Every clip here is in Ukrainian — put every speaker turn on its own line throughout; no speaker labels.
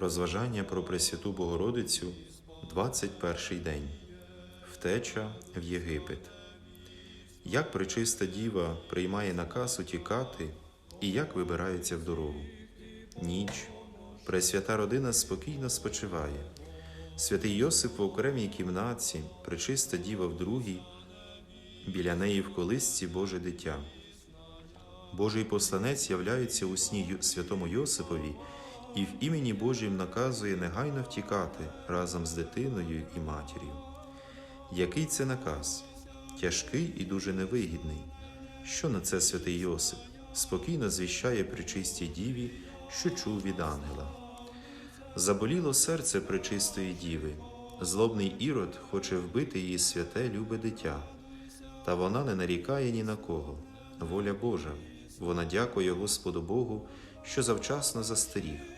Розважання про Пресвяту Богородицю 21 день. Втеча в Єгипет. Як пречиста діва приймає наказ утікати і як вибирається в дорогу. Ніч. Пресвята родина спокійно спочиває. Святий Йосип в окремій кімнаті, пречиста діва в другій, біля неї в колисці Боже дитя. Божий посланець являється у сні святому Йосипові і в імені Божім наказує негайно втікати разом з дитиною і матір'ю. Який це наказ? Тяжкий і дуже невигідний. Що на це святий Йосип? Спокійно звіщає причистій діві, що чув від ангела. Заболіло серце пречистої діви. Злобний ірод хоче вбити її святе любе дитя. Та вона не нарікає ні на кого. Воля Божа. Вона дякує Господу Богу, що завчасно застеріг.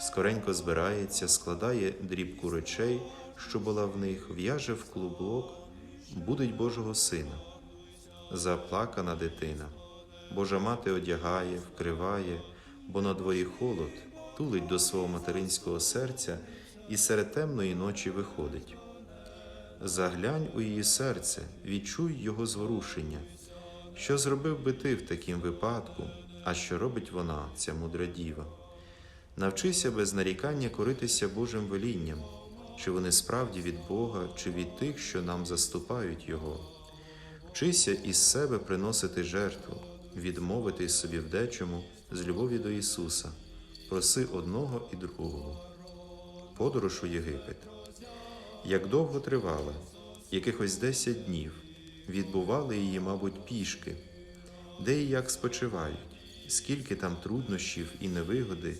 Скоренько збирається, складає дрібку речей, що була в них, в'яже в клубок, будить Божого Сина. Заплакана дитина. Божа мати одягає, вкриває, бо на дворі холод, тулить до свого материнського серця і серед темної ночі виходить. Заглянь у її серце, відчуй його зворушення. Що зробив би ти в такім випадку, а що робить вона, ця мудра діва? Навчися без нарікання коритися Божим велінням, чи вони справді від Бога, чи від тих, що нам заступають Його. Вчися із себе приносити жертву, відмовити собі в дечому з любові до Ісуса, проси одного і другого. Подорож у Єгипет. Як довго тривала, якихось десять днів, відбували її, мабуть, пішки, де і як спочивають, скільки там труднощів і невигоди,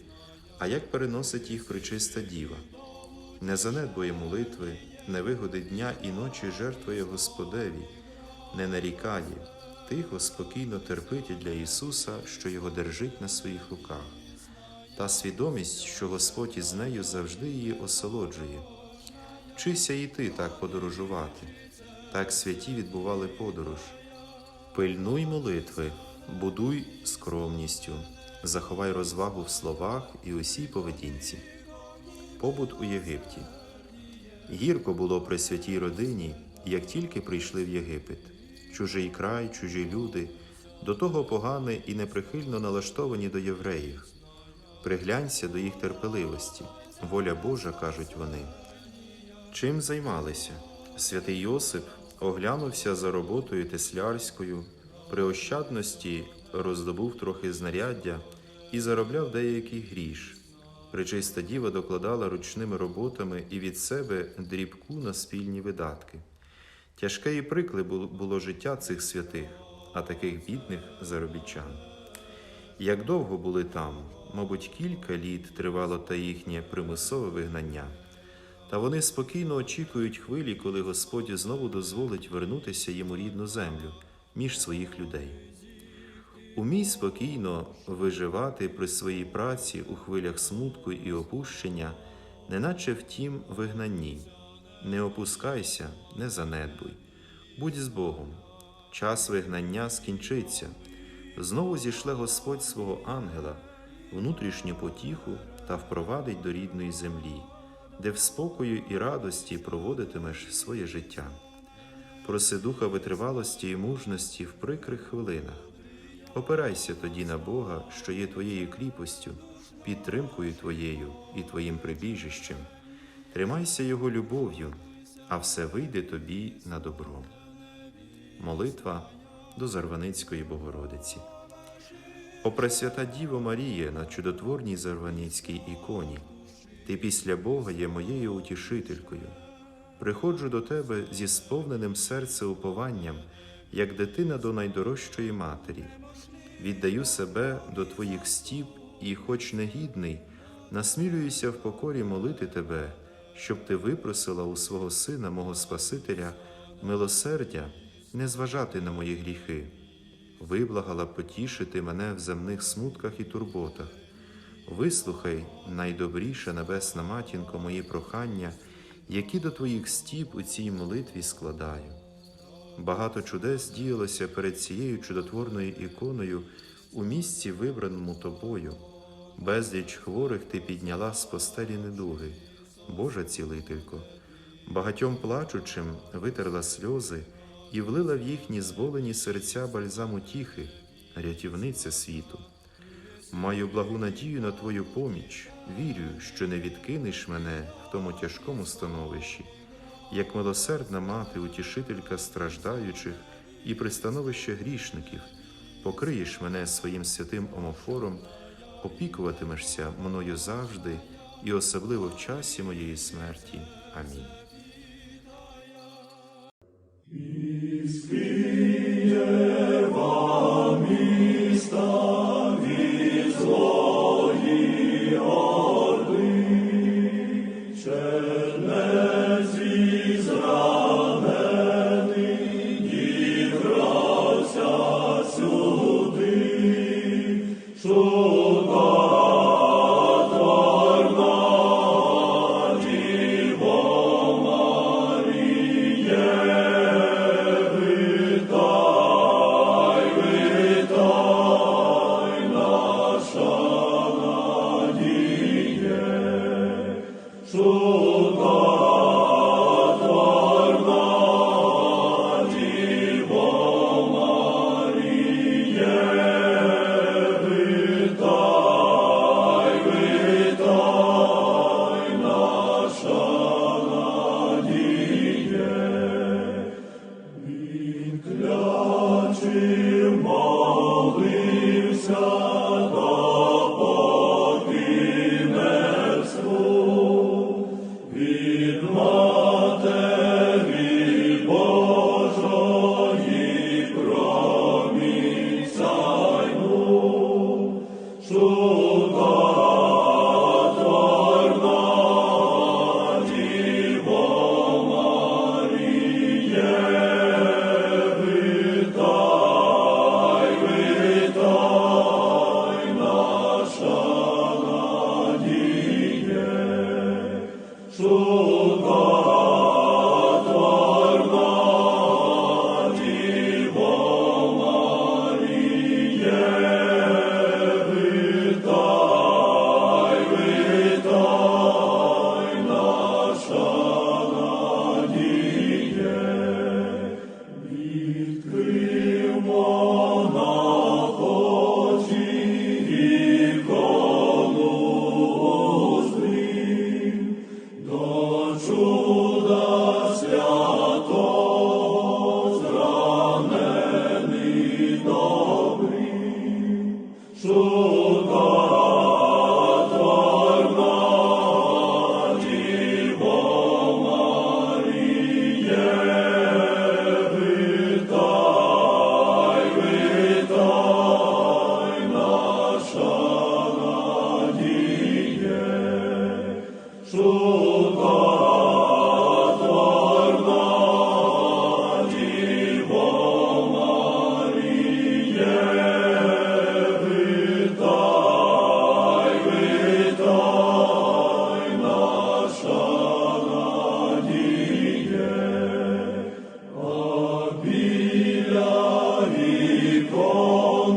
а як переносить їх причиста діва, не занедбує молитви, невигоди дня і ночі жертвує Господеві, не нарікає, тихо, спокійно терпить для Ісуса, що його держить на своїх руках, та свідомість, що Господь із нею завжди її осолоджує. Вчися і ти так подорожувати. Так святі відбували подорож. Пильнуй молитви, будуй скромністю, заховай розвагу в словах і усій поведінці. Побут у Єгипті. Гірко було при святій родині, як тільки прийшли в Єгипет. Чужий край, чужі люди, до того погане і неприхильно налаштовані до євреїв. Приглянься до їх терпеливості. Воля Божа, кажуть вони. Чим займалися? Святий Йосип оглянувся за роботою теслярською, при ощадності роздобув трохи знаряддя і заробляв деякий гріш. Пречиста діва докладала ручними роботами і від себе дрібку на спільні видатки. Тяжке і прикле було- життя цих святих, а таких бідних заробітчан. Як довго були там, мабуть, кілька літ тривало та їхнє примусове вигнання. Та вони спокійно очікують хвилі, коли Господь знову дозволить вернутися їм у рідну землю між своїх людей. Умій спокійно виживати при своїй праці у хвилях смутку і опущення, неначе в тім вигнанні. Не опускайся, не занедбуй, будь з Богом. Час вигнання скінчиться. Знову зішле Господь свого ангела, внутрішню потіху та впровадить до рідної землі, де в спокою і радості проводитимеш своє життя. Проси духа витривалості і мужності в прикрих хвилинах. Опирайся тоді на Бога, що є твоєю кріпостю, підтримкою твоєю і твоїм прибіжищем. Тримайся Його любов'ю, а все вийде тобі на добро. Молитва до Зарваницької Богородиці. О Пресвята Діво Марія на чудотворній Зарваницькій іконі, ти після Бога є моєю утішителькою. Приходжу до тебе зі сповненим серце упованням, як дитина до найдорожчої матері. Віддаю себе до твоїх стіп і, хоч негідний, насмілююся в покорі молити тебе, щоб ти випросила у свого Сина, мого Спасителя, милосердя, не зважати на мої гріхи, виблагала потішити мене в земних смутках і турботах. Вислухай, найдобріша небесна матінко, мої прохання, які до твоїх стіп у цій молитві складаю. Багато чудес діялося перед цією чудотворною іконою у місці, вибраному тобою. Безліч хворих ти підняла з постелі недуги, Божа цілителько, багатьом плачучим витерла сльози і влила в їхні зболені серця бальзам утіхи, рятівниця світу. Маю благу надію на Твою поміч, вірю, що не відкинеш мене в тому тяжкому становищі, як милосердна мати, утішителька страждаючих і пристановище грішників, покриєш мене своїм святим омофором, опікуватимешся мною завжди і особливо в часі моєї смерті. Амінь. Божим молився, допоки не вступ. від матері Божої промісайну, шукав.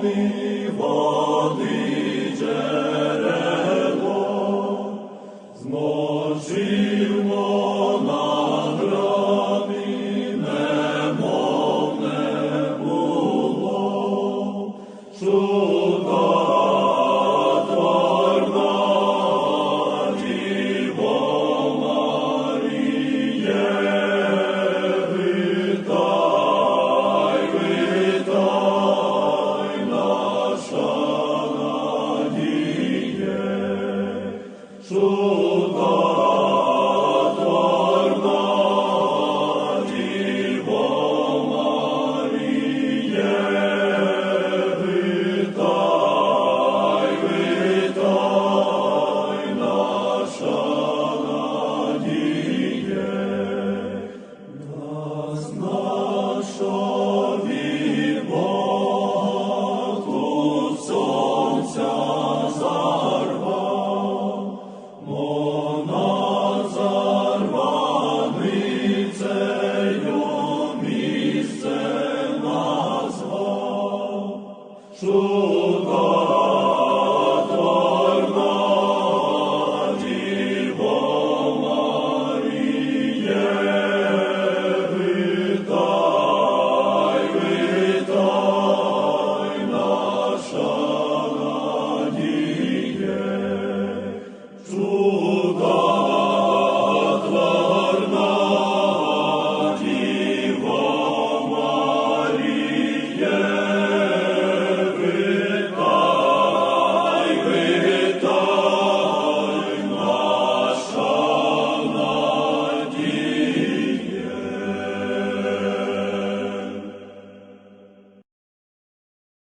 Шукай